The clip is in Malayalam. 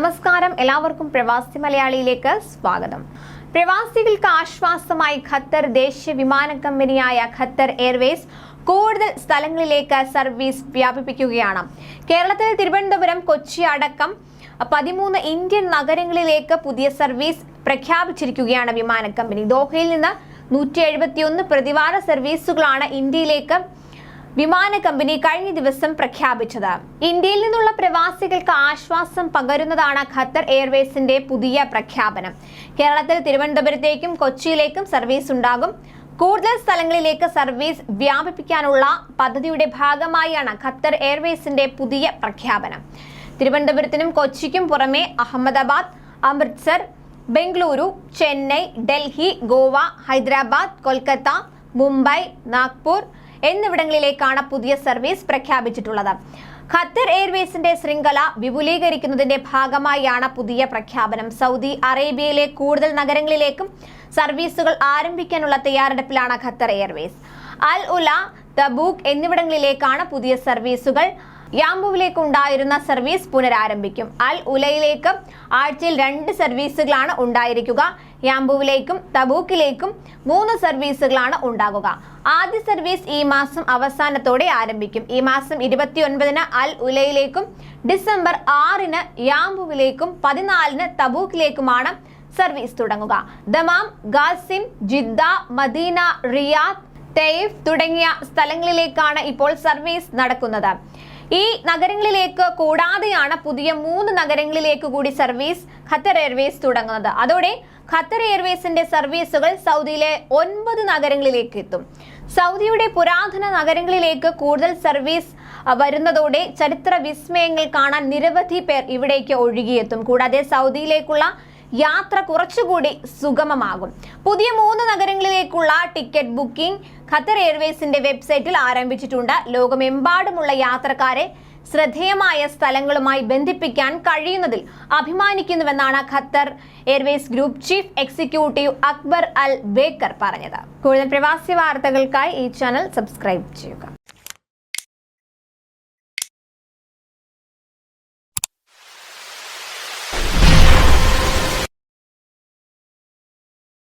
നമസ്കാരം. എല്ലാവർക്കും പ്രവാസി മലയാളിയിലേക്ക് സ്വാഗതം. പ്രവാസികൾക്ക് ആശ്വാസമായി ഖത്തർ ദേശീയ വിമാന കമ്പനിയായ ഖത്തർ എയർവേസ് കൂടുതൽ സ്ഥലങ്ങളിലേക്ക് സർവീസ് വ്യാപിപ്പിക്കുകയാണ്. കേരളത്തിൽ തിരുവനന്തപുരം കൊച്ചി അടക്കം പതിമൂന്ന് ഇന്ത്യൻ നഗരങ്ങളിലേക്ക് പുതിയ സർവീസ് പ്രഖ്യാപിച്ചിരിക്കുകയാണ് വിമാന കമ്പനി. ദോഹയിൽ നിന്ന് നൂറ്റി പ്രതിവാര സർവീസുകളാണ് ഇന്ത്യയിലേക്ക് വിമാന കമ്പനി കഴിഞ്ഞ ദിവസം പ്രഖ്യാപിച്ചത്. ഇന്ത്യയിൽ നിന്നുള്ള പ്രവാസികൾക്ക് ആശ്വാസം പകരുന്നതാണ് ഖത്തർ എയർവേസിന്റെ പുതിയ പ്രഖ്യാപനം. കേരളത്തിൽ തിരുവനന്തപുരത്തേക്കും കൊച്ചിയിലേക്കും സർവീസ് ഉണ്ടാകും. കൂടുതൽ സ്ഥലങ്ങളിലേക്ക് സർവീസ് വ്യാപിപ്പിക്കാനുള്ള പദ്ധതിയുടെ ഭാഗമായാണ് ഖത്തർ എയർവേസിന്റെ പുതിയ പ്രഖ്യാപനം. തിരുവനന്തപുരത്തിനും കൊച്ചിക്കും പുറമെ അഹമ്മദാബാദ് അമൃത്സർ ബംഗളൂരു ചെന്നൈ ഡൽഹി ഗോവ ഹൈദരാബാദ് കൊൽക്കത്ത മുംബൈ നാഗ്പൂർ എന്നിവിടങ്ങളിലേക്കാണ് പുതിയ സർവീസ് പ്രഖ്യാപിച്ചിട്ടുള്ളത്. ഖത്തർ എയർവേസിന്റെ ശൃംഖല വിപുലീകരിക്കുന്നതിന്റെ ഭാഗമായാണ് പുതിയ പ്രഖ്യാപനം. സൗദി അറേബ്യയിലെ കൂടുതൽ നഗരങ്ങളിലേക്കും സർവീസുകൾ ആരംഭിക്കാനുള്ള തയ്യാറെടുപ്പിലാണ് Qatar Airways. Al Ula Tabuk എന്നിവിടങ്ങളിലേക്കാണ് പുതിയ സർവീസുകൾ യാംബുവിലേക്ക് ഉണ്ടായിരുന്ന സർവീസ് പുനരാരംഭിക്കും. അൽ ഉലയിലേക്ക് ആഴ്ചയിൽ രണ്ട് സർവീസുകളാണ് ഉണ്ടായിരിക്കുക. യാംബുവിലേക്കും തബൂക്കിലേക്കും മൂന്ന് സർവീസുകളാണ് ഉണ്ടാകുക. ആദ്യ സർവീസ് ഈ മാസം അവസാനത്തോടെ ആരംഭിക്കും. ഈ മാസം ഇരുപത്തിയൊൻപതിന് അൽ ഉലയിലേക്കും ഡിസംബർ ആറിന് യാംബുവിലേക്കും പതിനാലിന് തബൂക്കിലേക്കുമാണ് സർവീസ് തുടങ്ങുക. Dammam Qassim Jeddah Madinah Riyadh Taif തുടങ്ങിയ സ്ഥലങ്ങളിലേക്കാണ് ഇപ്പോൾ സർവീസ് നടക്കുന്നത്. ഈ നഗരങ്ങളിലേക്ക് കൂടാതെയാണ് പുതിയ മൂന്ന് നഗരങ്ങളിലേക്ക് കൂടി സർവീസ് ഖത്തർ എയർവേസ് തുടങ്ങുന്നത്. അതോടെ ഖത്തർ എയർവേസിന്റെ സർവീസുകൾ സൗദിയിലെ ഒൻപത് നഗരങ്ങളിലേക്ക് എത്തും. സൗദിയുടെ പുരാതന നഗരങ്ങളിലേക്ക് കൂടുതൽ സർവീസ് വരുന്നതോടെ ചരിത്ര വിസ്മയങ്ങൾ കാണാൻ നിരവധി പേർ ഇവിടേക്ക് ഒഴുകിയെത്തും. കൂടാതെ സൗദിയിലേക്കുള്ള യാത്ര കുറച്ചുകൂടി സുഗമമാകും. പുതിയ മൂന്ന് നഗരങ്ങളിലേക്കുള്ള ടിക്കറ്റ് ബുക്കിംഗ് ഖത്തർ എയർവേസിന്റെ വെബ്സൈറ്റിൽ ആരംഭിച്ചിട്ടുണ്ട്. ലോകമെമ്പാടുമുള്ള യാത്രക്കാരെ ശ്രദ്ധേയമായ സ്ഥലങ്ങളുമായി ബന്ധിപ്പിക്കാൻ കഴിയുന്നതിൽ അഭിമാനിക്കുന്നുവെന്നാണ് Qatar Airways group chief executive Akbar Al Baker പറഞ്ഞത്. കൂടുതൽ പ്രവാസി വാർത്തകൾക്കായി ഈ ചാനൽ സബ്സ്ക്രൈബ് ചെയ്യുക.